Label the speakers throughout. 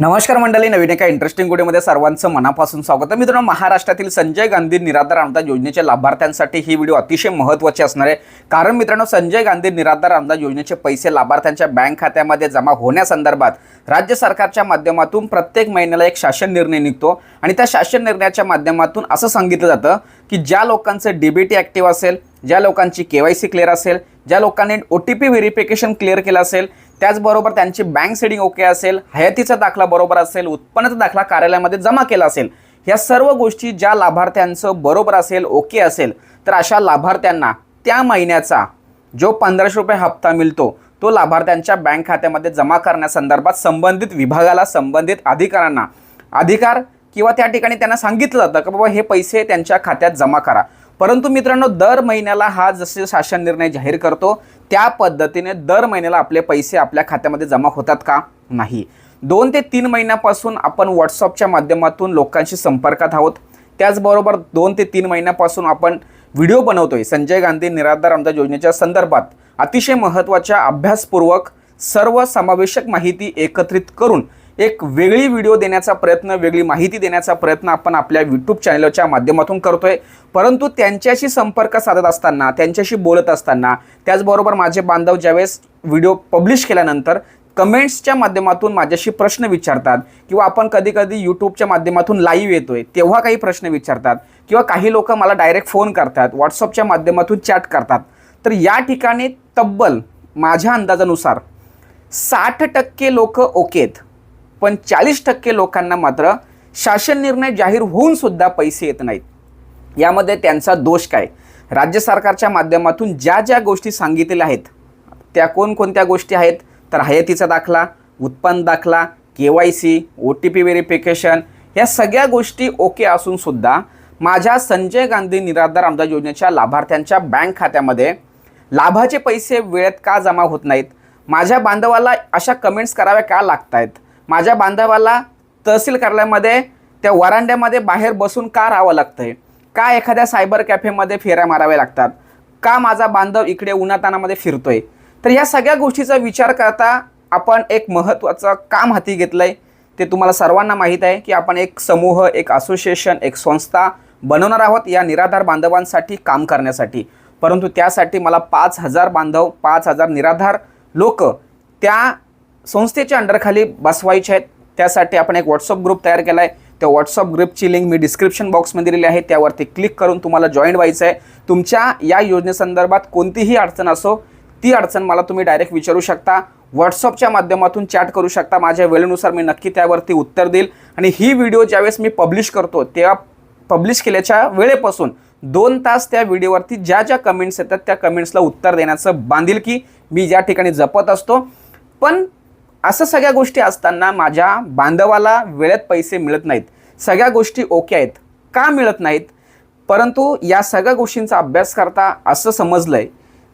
Speaker 1: नमस्कार मंडळी नवीन एका इंटरेस्टिंग व्हिडिओमध्ये सर्वांचं मनापासून स्वागत आहे. मित्रांनो महाराष्ट्रातील संजय गांधी निराधार अनुदान योजनेच्या लाभार्थ्यांसाठी ही व्हिडिओ अतिशय महत्त्वाची असणार आहे. कारण मित्रांनो संजय गांधी निराधार अनुदान योजनेचे पैसे लाभार्थ्यांच्या बँक खात्यामध्ये जमा होण्यासंदर्भात राज्य सरकारच्या माध्यमातून प्रत्येक महिन्याला एक शासन निर्णय निघतो. आणि त्या शासन निर्णयाच्या माध्यमातून असं सांगितलं जातं की ज्या लोकांचं डीबीटी ॲक्टिव्ह असेल ज्या लोकांची के वाय सी क्लिअर असेल ज्या लोकांनी O T P verification clear केलं असेल त्याचबरोबर त्यांची बँक सेडिंग ओके असेल हयातीचा दाखला बरोबर असेल उत्पन्नाचा दाखला कार्यालयामध्ये जमा केला असेल ह्या सर्व गोष्टी ज्या लाभार्थ्यांचं बरोबर असेल ओके असेल तर अशा लाभार्थ्यांना त्या महिन्याचा जो पंधराशे रुपये हप्ता मिळतो तो लाभार्थ्यांच्या बँक खात्यामध्ये जमा करण्यासंदर्भात संबंधित विभागाला संबंधित अधिकाऱ्यांना अधिकार किंवा त्या ठिकाणी त्यांना सांगितलं जातं की बाबा हे पैसे त्यांच्या खात्यात जमा करा. परंतु मित्रांनो दर महिन्याला हा जसे शासन निर्णय जाहीर करतो त्या पद्धतीने दर महिन्याला आपले पैसे आपल्या खात्यामध्ये जमा होतात का? नाही. दोन ते तीन महिन्यापासून आपण व्हॉट्सअपच्या माध्यमातून लोकांशी संपर्कात आहोत. त्याचबरोबर दोन ते तीन महिन्यापासून आपण व्हिडिओ बनवतोय. संजय गांधी निराधार आमदार योजनेच्या संदर्भात अतिशय महत्त्वाच्या अभ्यासपूर्वक सर्व समावेशक माहिती एकत्रित करून एक वेगळी व्हिडिओ देण्याचा प्रयत्न वेगळी माहिती देण्याचा प्रयत्न आपण आपल्या यूट्यूब चॅनलच्या माध्यमातून करतोय. परंतु त्यांच्याशी संपर्क साधत असताना त्यांच्याशी बोलत असताना त्याचबरोबर माझे बांधव ज्यावेळेस व्हिडिओ पब्लिश केल्यानंतर कमेंट्सच्या माध्यमातून माझ्याशी प्रश्न विचारतात किंवा आपण कधी कधी यूट्यूबच्या माध्यमातून लाईव्ह येतोय तेव्हा काही प्रश्न विचारतात किंवा काही लोक मला डायरेक्ट फोन करतात व्हॉट्सअपच्या माध्यमातून चॅट करतात. तर या ठिकाणी तब्बल माझ्या अंदाजानुसार साठ टक्के लोक ओकेत पण चाळीस टक्के लोकांना मात्र शासन निर्णय जाहीर होऊन सुद्धा पैसे येत नाहीत. यामध्ये त्यांचा दोष काय? राज्य सरकारच्या माध्यमातून ज्या ज्या गोष्टी सांगितलेल्या आहेत त्या कोणकोणत्या गोष्टी आहेत? तर हयातीचा दाखला उत्पन्न दाखला K Y C O T P verification या सगळ्या गोष्टी ओके असूनसुद्धा माझ्या संजय गांधी निराधार आमदार योजनेच्या लाभार्थ्यांच्या बँक खात्यामध्ये लाभाचे पैसे वेळेत का जमा होत नाहीत? माझ्या बांधवाला अशा कमेंट्स कराव्या का लागत आहेत माझ्या बांधवाला तहसील कार्यालयामध्ये त्या वरांड्यामध्ये बाहेर बसून का राहावं लागतं आहे का एखाद्या सायबर कॅफेमध्ये फेऱ्या माराव्या लागतात? का माझा बांधव इकडे उन्हातानामध्ये फिरतोय? तर या सगळ्या गोष्टीचा विचार करता आपण एक महत्त्वाचं काम हाती घेतलं आहे ते तुम्हाला सर्वांना माहीत आहे की आपण एक समूह एक असोसिएशन एक संस्था बनवणार आहोत या निराधार बांधवांसाठी काम करण्यासाठी. परंतु त्यासाठी मला पाच हजार बांधव पाच हजार निराधार लोक त्या संस्थेच्या अंडरखाली बसवायचे आहेत. त्यासाठी आपण एक व्हॉट्सअप ग्रुप तयार केला आहे त्या व्हॉट्सअप ग्रुपची लिंक मी डिस्क्रिप्शन बॉक्समध्ये दिलेली आहे. त्यावरती क्लिक करून तुम्हाला जॉईन व्हायचं आहे. तुमच्या या योजनेसंदर्भात कोणतीही अडचण असो ती अडचण मला तुम्ही डायरेक्ट विचारू शकता. व्हॉट्सअपच्या माध्यमातून चॅट करू शकता. माझ्या वेळेनुसार मी नक्की त्यावरती उत्तर देईल. आणि ही व्हिडिओ ज्यावेळेस मी पब्लिश करतो तेव्हा पब्लिश केल्याच्या वेळेपासून दोन तास त्या व्हिडिओवरती ज्या ज्या कमेंट्स येतात त्या कमेंट्सला उत्तर देण्याचं बांधील की मी ज्या ठिकाणी जपत असतो. पण असं सगळ्या गोष्टी असताना माझ्या बांधवाला वेळेत पैसे मिळत नाहीत. सगळ्या गोष्टी ओके आहेत. का मिळत नाहीत? परंतु या सगळ्या गोष्टींचा अभ्यास करता असं समजलं आहे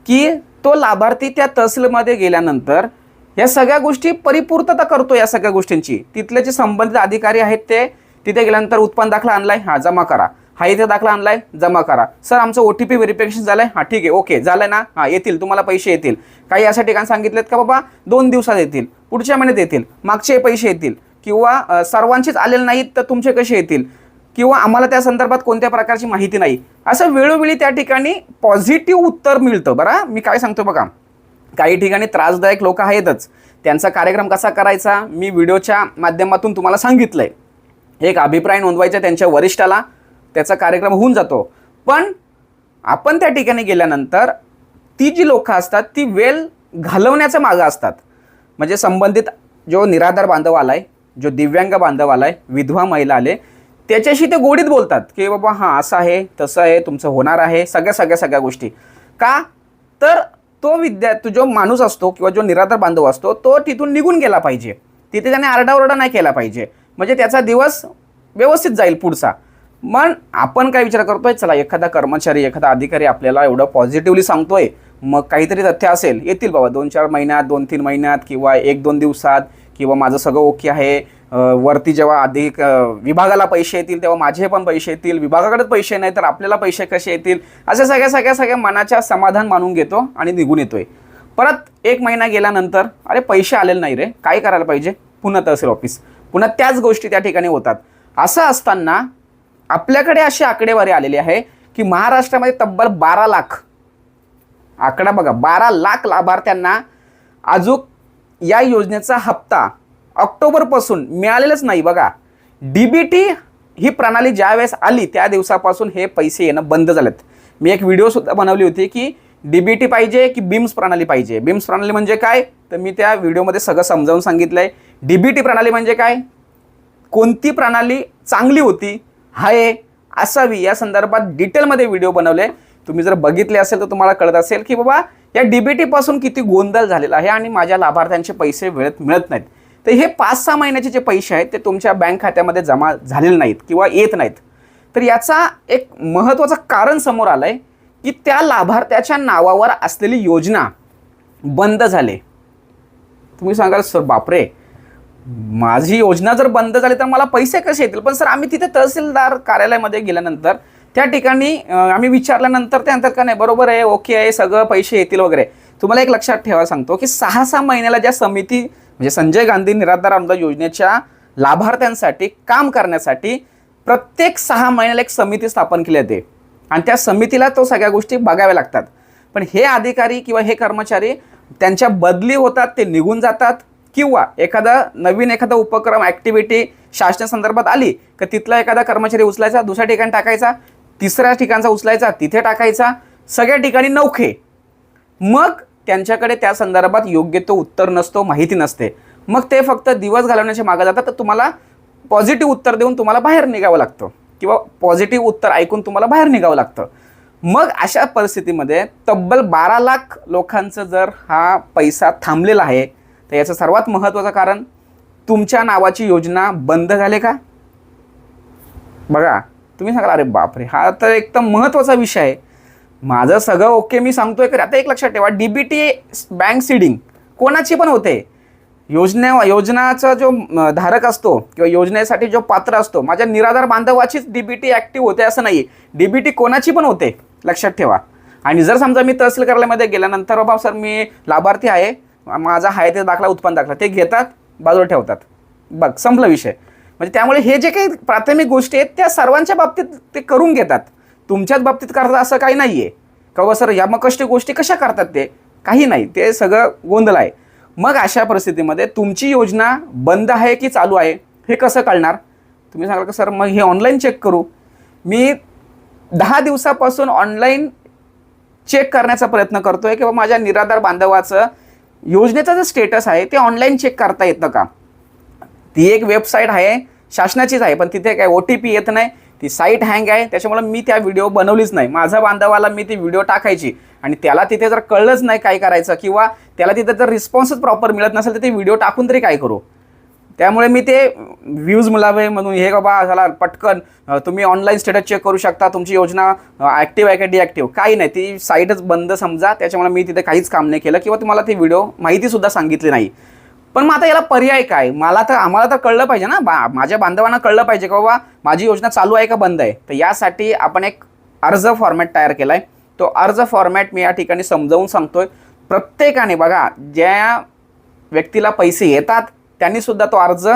Speaker 1: की तो लाभार्थी त्या तहसीलमध्ये गेल्यानंतर या सगळ्या गोष्टी परिपूर्तता करतो या सगळ्या गोष्टींची. तिथले जे संबंधित अधिकारी आहेत ते तिथे गेल्यानंतर उत्पन्न दाखला आणलाय हा जमा करा. हा इथे दाखला आणलाय जमा करा. सर आमचं ओ टी पी व्हेरिफिकेशन झालंय? हा ठीक आहे ओके. झालंय ना? हा येतील. तुम्हाला पैसे येतील. काही अशा ठिकाणी सांगितलेत का बाबा? दोन दिवसात येतील. पुढच्या महिन्यात येतील. मागचे पैसे येतील. किंवा सर्वांचेच आलेले नाहीत तर तुमचे कसे येतील? किंवा आम्हाला त्या संदर्भात कोणत्या प्रकारची माहिती नाही? असं वेळोवेळी त्या ठिकाणी पॉझिटिव्ह उत्तर मिळतं. बरं मी काय सांगतो बघा. काही ठिकाणी त्रासदायक लोक आहेतच. त्यांचा कार्यक्रम कसा करायचा? मी व्हिडिओच्या माध्यमातून तुम्हाला सांगितलंय. एक अभिप्राय नोंदवायचा त्यांच्या वरिष्ठाला. त्याचा कार्यक्रम होऊन जातो. पण आपण त्या ठिकाणी गेल्यानंतर ती जी लोकं असतात ती वेल घालवण्याच्या मागं असतात. म्हणजे संबंधित जो निराधार बांधव आला आहे जो दिव्यांग बांधव आला आहे विधवा महिला आले त्याच्याशी ते गोडीत बोलतात की बाबा हां असं आहे तसं आहे तुमचं होणार आहे सगळ्या सगळ्या सगळ्या गोष्टी. का? तर तो विद्या जो माणूस असतो किंवा जो निराधार बांधव असतो तो तिथून निघून गेला पाहिजे. तिथे त्याने आरडाओरडा नाही केला पाहिजे. म्हणजे त्याचा दिवस व्यवस्थित जाईल पुढचा. मग आपण काय विचार करतोय? चला एखादा कर्मचारी एखादा अधिकारी आपल्याला एवढं पॉझिटिव्हली सांगतोय. मग काहीतरी तथ्य असेल येतील बाबा दोन चार महिन्यात दोन तीन महिन्यात किंवा एक दोन दिवसात किंवा माझं सगळं ओके आहे. वरती जेव्हा अधिक विभागाला पैसे येतील तेव्हा माझे पण पैसे येतील विभागाकडे पैसे नाही तर आपल्याला पैसे कसे येतील? अशा सगळ्या सगळ्या सगळ्या मनाच्या समाधान मानून घेतो आणि निघून येतोय. परत एक महिना गेल्यानंतर अरे पैसे आलेले नाही रे. काय करायला पाहिजे? पुन्हा तहसील ऑफिस पुन्हा त्याच गोष्टी त्या ठिकाणी होतात. असं असताना आपल्याकडे अशी आकडेवारी आलेली आहे की महाराष्ट्रामध्ये तब्बल बारा लाख आकडा बघा बारा लाख लाभार्थ्यांना अजून या योजनेचा हप्ता ऑक्टोबरपासून मिळालेलाच नाही बघा. डी बी टी ही प्रणाली ज्यावेळेस आली त्या दिवसापासून हे पैसे येणं बंद झालेत. मी एक व्हिडिओसुद्धा बनवली होती की डी बी टी पाहिजे की बिम्स प्रणाली पाहिजे? बिम्स प्रणाली म्हणजे काय? तर मी त्या व्हिडिओमध्ये सगळं समजावून सांगितलं आहे डी बी टी प्रणाली म्हणजे काय? कोणती प्रणाली चांगली होती? आहे असावी. या संदर्भात डिटेलमध्ये व्हिडिओ बनवले. तुम्ही जर बघितले असेल तर तुम्हाला कळत असेल की बाबा या डीबीटीपासून किती गोंधळ झालेला आहे आणि माझ्या लाभार्थ्यांचे पैसे वेळेत मिळत नाहीत. तर हे पाच सहा महिन्याचे जे पैसे आहेत ते तुमच्या बँक खात्यामध्ये जमा झालेले नाहीत किंवा येत नाहीत. तर याचा एक महत्त्वाचं कारण समोर आलं आहे की त्या लाभार्थ्याच्या नावावर असलेली योजना बंद झाले. तुम्ही सांगाल सर बापरे. माझी योजना जर बंद झाली तर मला पैसे कसे येतील? पण सर आम्ही तिथे तहसीलदार कार्यालयामध्ये गेल्यानंतर त्या ठिकाणी आम्ही विचारल्यानंतर ते का नाही बरोबर आहे ओके आहे सगळं पैसे येतील वगैरे. तुम्हाला एक लक्षात ठेवा सांगतो की सहा सहा महिन्याला ज्या समिती म्हणजे संजय गांधी निराधार आमदार योजनेच्या लाभार्थ्यांसाठी काम करण्यासाठी प्रत्येक सहा महिन्याला एक समिती स्थापन केली जाते. आणि त्या समितीला तो सगळ्या गोष्टी बघाव्या लागतात. पण हे अधिकारी किंवा हे कर्मचारी त्यांच्या बदली होतात ते निघून जातात. किंवा एखादा नवीन एखादा उपक्रम ॲक्टिव्हिटी शासनासंदर्भात आली तर तिथला एखादा कर्मचारी उचलायचा दुसऱ्या ठिकाणी टाकायचा तिसऱ्या ठिकाणचा उचलायचा तिथे टाकायचा सगळ्या ठिकाणी नौखे. मग त्यांच्याकडे त्या संदर्भात योग्य तो उत्तर नसतो माहिती नसते. मग ते फक्त दिवस घालवण्याच्या मागे जातात तर तुम्हाला पॉझिटिव्ह उत्तर देऊन तुम्हाला बाहेर निघावं लागतं. किंवा पॉझिटिव्ह उत्तर ऐकून तुम्हाला बाहेर निघावं लागतं. मग अशा परिस्थितीमध्ये तब्बल बारा लाख लोकांचं जर हा पैसा थांबलेला आहे तर याचं सर्वात महत्त्वाचं कारण तुमच्या नावाची योजना बंद झाले का? बघा तुम्ही सांगाल अरे बापरे हा तर एकदम महत्त्वाचा विषय आहे. माझं सगळं ओके मी सांगतोय की आता एक लक्षात ठेवा D B T bank seeding कोणाची पण होते. योजने योजनाचा जो धारक असतो किंवा योजनेसाठी जो पात्र असतो माझ्या निराधार बांधवाचीच डी बी टी ॲक्टिव्ह होते असं नाही डी बी टी कोणाची पण होते लक्षात ठेवा. आणि जर समजा मी तहसील कार्यालयामध्ये गेल्यानंतर बाबा सर मी लाभार्थी आहे. माझा आहे ते दाखला उत्पन्न दाखला ते घेतात बाजूला ठेवतात. बघ संपला विषय. म्हणजे त्यामुळे हे जे काही प्राथमिक गोष्टी आहेत त्या सर्वांच्या बाबतीत ते करून घेतात. तुमच्याच बाबतीत करतात असं काही नाही आहे का हो, सर या मग कष्ट गोष्टी कशा करतात ते? काही नाही. ते सगळं गोंधळ आहे. मग अशा परिस्थितीमध्ये तुमची योजना बंद आहे की चालू आहे? हे कसं कळणार? तुम्ही सांगाल का सर मग हे ऑनलाईन चेक करू? मी दहा दिवसापासून ऑनलाईन चेक करण्याचा प्रयत्न करतो आहे किंवा माझ्या निराधार बांधवाचं योजनेचा जे स्टेटस आहे ते ऑनलाईन चेक करता येतं का? ती एक वेबसाईट आहे शासनाचीच आहे पण तिथे काय ओ टी पी येत नाही ती साईट हँग आहे. त्याच्यामुळे मी त्या व्हिडिओ बनवलीच नाही. माझा बांधवाला मी ती व्हिडिओ टाकायची. आणि त्याला तिथे जर कळलंच नाही काय करायचं किंवा त्याला तिथे जर रिस्पॉन्सच प्रॉपर मिळत नसेल तर ते व्हिडिओ टाकून तरी काय करू? त्यामुळे मी ते व्ह्यूज मिळावे म्हणून हे बाबा झाला पटकन तुम्ही ऑनलाईन स्टेटस चेक करू शकता तुमची योजना ॲक्टिव्ह आहे का डिॲक्टिव्ह काही नाही ती साईटच बंद समजा त्याच्यामुळे मी तिथे काहीच काम नाही केलं किंवा तुम्हाला ती व्हिडिओ माहितीसुद्धा सांगितली नाही. पण मग आता याला पर्याय काय? मला तर आम्हाला तर कळलं पाहिजे ना बा माझ्या बांधवांना कळलं पाहिजे की बाबा माझी योजना चालू आहे का बंद आहे? तर यासाठी आपण एक अर्ज फॉर्मॅट तयार केला आहे तो अर्ज फॉर्मॅट मी या ठिकाणी समजावून सांगतोय. प्रत्येकाने बघा ज्या व्यक्तीला पैसे येतात त्यांनी सुद्धा तो अर्ज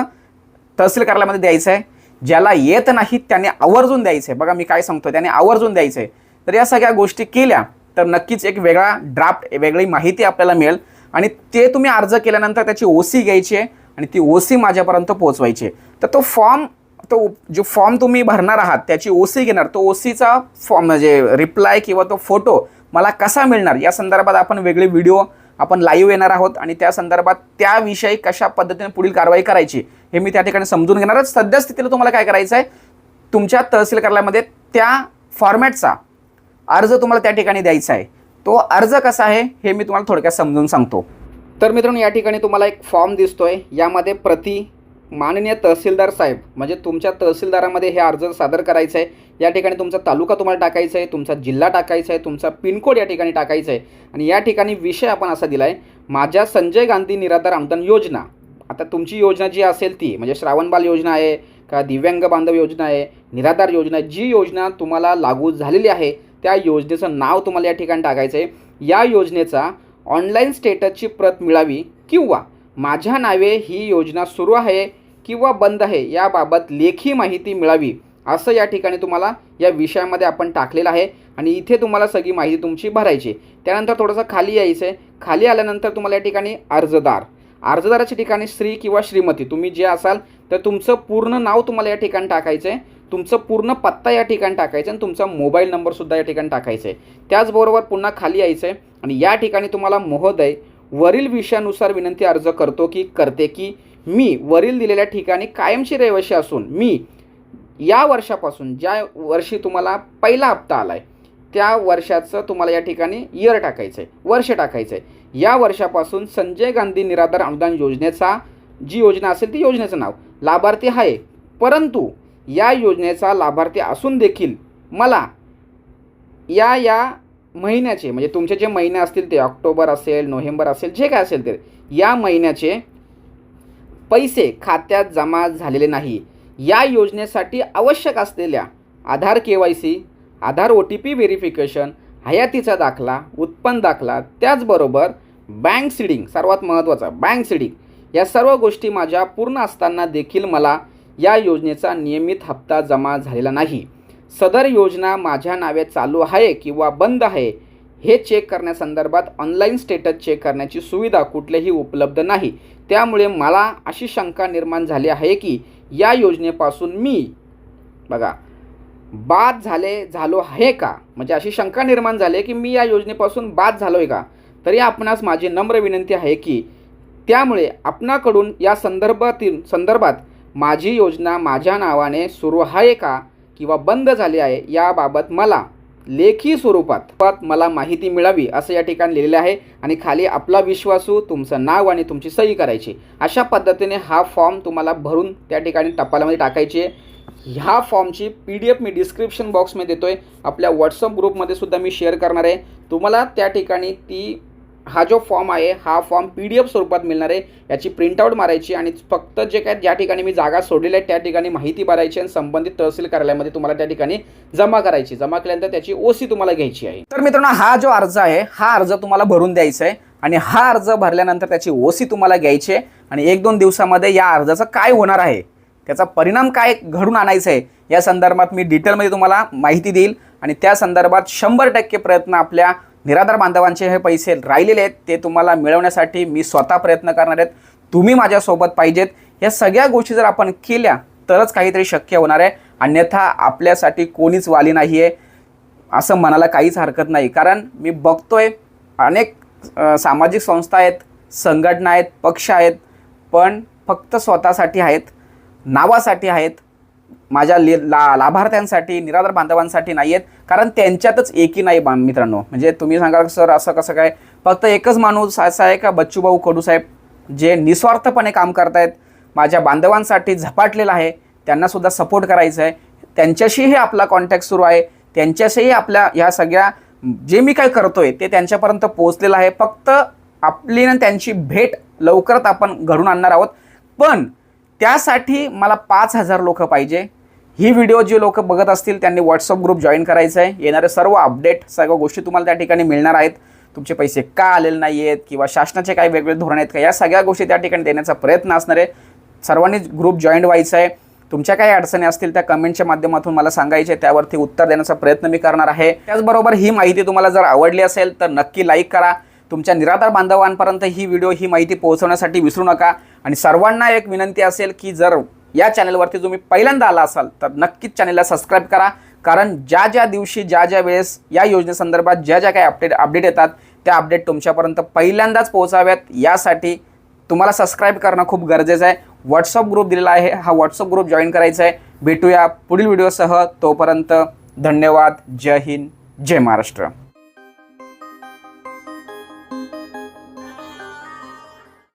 Speaker 1: तहसील कार्यालयामध्ये द्यायचा आहे. ज्याला येत नाही त्याने आवर्जून द्यायचं आहे. बघा मी काय सांगतो त्याने आवर्जून द्यायचं आहे. तर या सगळ्या गोष्टी केल्या तर नक्कीच एक वेगळा ड्राफ्ट वेगळी माहिती आपल्याला मिळेल. आणि ते तुम्ही अर्ज केल्यानंतर त्याची ओ सी घ्यायची आहे आणि ती ओ सी माझ्यापर्यंत पोहोचवायची आहे. तर तो फॉर्म तो जो फॉर्म तुम्ही भरणार आहात त्याची ओ सी घेणार तो ओ सीचा फॉर्म म्हणजे रिप्लाय किंवा तो फोटो मला कसा मिळणार? या संदर्भात आपण वेगळे व्हिडिओ आपण लाईव्ह येणार आहोत आणि त्या संदर्भात त्याविषयी कशा पद्धतीने पुढील कारवाई करायची हे मी त्या ठिकाणी समजून घेणार सध्या स्थितीला तुम्हाला काय करायचं आहे? तुमच्या तहसील कार्यालयामध्ये त्या फॉर्मॅटचा अर्ज तुम्हाला त्या ठिकाणी द्यायचा आहे. तो अर्ज कसा आहे हे मी तुम्हाला थोडक्यात समजून सांगतो. तर मित्रांनो या ठिकाणी तुम्हाला एक फॉर्म दिसतोय. यामध्ये प्रति माननीय तहसीलदार साहेब म्हणजे तुमच्या तहसीलदारामध्ये हे अर्ज सादर करायचं आहे. या ठिकाणी तुमचा तालुका तुम्हाला टाकायचा आहे तुमचा जिल्हा टाकायचा आहे तुमचा पिनकोड या ठिकाणी टाकायचा आहे. आणि या ठिकाणी विषय आपण असा दिला आहे माझ्या संजय गांधी निराधार अनुदान योजना. आता तुमची योजना जी असेल ती म्हणजे श्रावणबाल योजना आहे का दिव्यांग बांधव योजना आहे निराधार योजना जी योजना तुम्हाला लागू झालेली आहे त्या योजनेचं नाव तुम्हाला या ठिकाणी टाकायचं आहे. या योजनेचा ऑनलाईन स्टेटसची प्रत मिळावी किंवा माझ्या नावे ही योजना सुरू आहे किंवा बंद आहे याबाबत लेखी माहिती मिळावी असं या ठिकाणी तुम्हाला या विषयामध्ये आपण टाकलेलं आहे. आणि इथे तुम्हाला सगळी माहिती तुमची भरायची त्यानंतर थोडंसं खाली यायचं आहे खाली आल्यानंतर तुम्हाला या ठिकाणी अर्जदार. अर्जदाराच्या ठिकाणी श्री किंवा श्रीमती तुम्ही जे असाल तर तुमचं पूर्ण नाव तुम्हाला या ठिकाणी टाकायचं आहे तुमचं पूर्ण पत्ता या ठिकाणी टाकायचा आणि तुमचा मोबाईल नंबरसुद्धा या ठिकाणी टाकायचा आहे त्याचबरोबर पुन्हा खाली यायचं आहे आणि या ठिकाणी तुम्हाला महोदय वरील विषयानुसार विनंती अर्ज करतो की करते की मी वरील दिलेल्या ठिकाणी कायमची रहिवाशी असून मी या वर्षापासून ज्या वर्षी तुम्हाला पहिला हप्ता आला आहे त्या वर्षाचं तुम्हाला या ठिकाणी इयर टाकायचं आहे वर्ष टाकायचं आहे या वर्षापासून संजय गांधी निराधार अनुदान योजनेचा जी योजना असेल ती योजनेचं नाव लाभार्थी आहे परंतु या योजनेचा लाभार्थी असून देखील मला या या महिन्याचे म्हणजे तुमचे जे महिने असतील ते ऑक्टोबर असेल नोव्हेंबर असेल जे काय असेल ते या महिन्याचे पैसे खात्यात जमा झालेले नाही. या योजनेसाठी आवश्यक असलेल्या Aadhaar K Y C Aadhaar O T P verification हयातीचा दाखला उत्पन्न दाखला त्याचबरोबर बँक सिडिंग सर्वात महत्त्वाचा बँक सिडिंग या सर्व गोष्टी माझ्या पूर्ण असताना देखील मला या योजनेचा नियमित हप्ता जमा झालेला नाही. सदर योजना माझ्या नावे चालू आहे किंवा बंद आहे हे चेक करण्यासंदर्भात ऑनलाईन स्टेटस चेक करण्याची सुविधा कुठलीही उपलब्ध नाही. त्यामुळे मला अशी शंका निर्माण झाली आहे की या योजनेपासून मी बघा बाद झाले झालो आहे का? म्हणजे अशी शंका निर्माण झाली की मी या योजनेपासून बाद झालो आहे का? तरी आपणास माझी नम्र विनंती आहे की त्यामुळे आपणाकडून या संदर्भातील संदर्भात माझी योजना माझ्या नावाने सुरू आहे का? किंवा बंद झाली आहे याबाबत मला लेखी स्वरूपात मला माहिती मिळावी असं या ठिकाणी लिहिलेलं आहे. आणि खाली आपला विश्वासू तुमचं नाव आणि तुमची सही करायची. अशा पद्धतीने हा फॉर्म तुम्हाला भरून त्या ठिकाणी टपालामध्ये टाकायची आहे. ह्या फॉर्मची पी डी एफ मी डिस्क्रिप्शन बॉक्समध्ये देतो आहे आपल्या व्हॉट्सअप ग्रुपमध्ये सुद्धा मी शेअर करणार आहे. तुम्हाला त्या ठिकाणी ती हा जो फॉर्म आहे हा फॉर्म पी डी एफ स्वरूपात मिळणार आहे याची प्रिंटआउट मारायची आणि फक्त जे काय ज्या ठिकाणी मी जागा सोडलेल्या आहेत त्या ठिकाणी माहिती भरायची आणि संबंधित तहसील कार्यालयामध्ये तुम्हाला त्या ठिकाणी जमा करायची. जमा केल्यानंतर त्याची ओसी तुम्हाला घ्यायची आहे. तर मित्रांनो हा जो अर्ज आहे हा अर्ज तुम्हाला भरून द्यायचा आहे आणि हा अर्ज भरल्यानंतर त्याची ओसी तुम्हाला घ्यायची आहे आणि एक दोन दिवसामध्ये या अर्जाचं काय होणार आहे त्याचा परिणाम काय घडून आणायचा आहे या संदर्भात मी डिटेलमध्ये तुम्हाला माहिती देईल आणि त्या संदर्भात शंभर टक्के प्रयत्न आपल्या निराधार बांधवांचे हे पैसे राहिलेले आहेत ते तुम्हाला मिळवण्यासाठी मी स्वतः प्रयत्न करणार आहेत. तुम्ही माझ्यासोबत पाहिजेत. या सगळ्या गोष्टी जर आपण केल्या तरच काहीतरी शक्य होणार आहे. अन्यथा आपल्यासाठी कोणीच वाली नाही आहे असं म्हणायला काहीच हरकत नाही. कारण मी बघतोय अनेक सामाजिक संस्था आहेत संघटना आहेत पक्ष आहेत पण फक्त स्वतःसाठी आहेत नावासाठी आहेत माझ्या ले ला लाभार्थ्यांसाठी निराधार बांधवांसाठी नाही आहेत कारण त्यांच्यातच एकी नाही बा मित्रांनो. म्हणजे तुम्ही सांगाल सर असं कसं काय? फक्त एकच माणूस असा आहे का बच्चूभाऊ कडू साहेब जे निस्वार्थपणे काम करतायत माझ्या बांधवांसाठी झपाटलेलं आहे त्यांनासुद्धा सपोर्ट करायचं आहे. त्यांच्याशीही आपला कॉन्टॅक्ट सुरू आहे. त्यांच्याशीही आपल्या ह्या सगळ्या जे मी काय करतो आहे ते त्यांच्यापर्यंत पोहोचलेलं आहे. फक्त आपली ना त्यांची भेट लवकरच आपण घडून आणणार आहोत. पण त्यासाठी मला पाच हजार लोक पाहिजे. ही व्हिडिओ जे लोक बघत असतील त्यांनी व्हॉट्सअप ग्रुप जॉईन करायचं आहे. येणारे सर्व अपडेट सर्व गोष्टी तुम्हाला त्या ठिकाणी मिळणार आहेत. तुमचे पैसे का आलेले नाही आहेत किंवा शासनाचे काही वेगवेगळे धोरण आहेत का? या सगळ्या गोष्टी त्या ठिकाणी देण्याचा प्रयत्न असणार आहे. सर्वांनीच ग्रुप जॉईन व्हायचं आहे. तुमच्या काही अडचणी असतील त्या कमेंटच्या माध्यमातून मला सांगायचे त्यावरती उत्तर देण्याचा प्रयत्न मी करणार आहे. त्याचबरोबर ही माहिती तुम्हाला जर आवडली असेल तर नक्की लाईक करा. तुमच्या निराधार बांधवांपर्यंत ही व्हिडिओ ही माहिती पोहोचवण्यासाठी विसरू नका. आणि सर्वांना एक विनंती असेल की जर या चॅनलवरती तुम्ही पहिल्यांदा आला असाल तर नक्कीच चॅनलला सबस्क्राईब करा. कारण ज्या ज्या दिवशी ज्या ज्या वेळेस या योजनेसंदर्भात ज्या ज्या काही अपडेट अपडेट येतात त्या अपडेट तुमच्यापर्यंत पहिल्यांदाच पोहोचाव्यात. यासाठी तुम्हाला सबस्क्राईब करणं खूप गरजेचं आहे. व्हॉट्सअप ग्रुप दिलेला आहे. हा व्हॉट्सअप ग्रुप जॉईन करायचा आहे. भेटूया पुढील व्हिडिओसह. तोपर्यंत धन्यवाद. जय हिंद. जय महाराष्ट्र.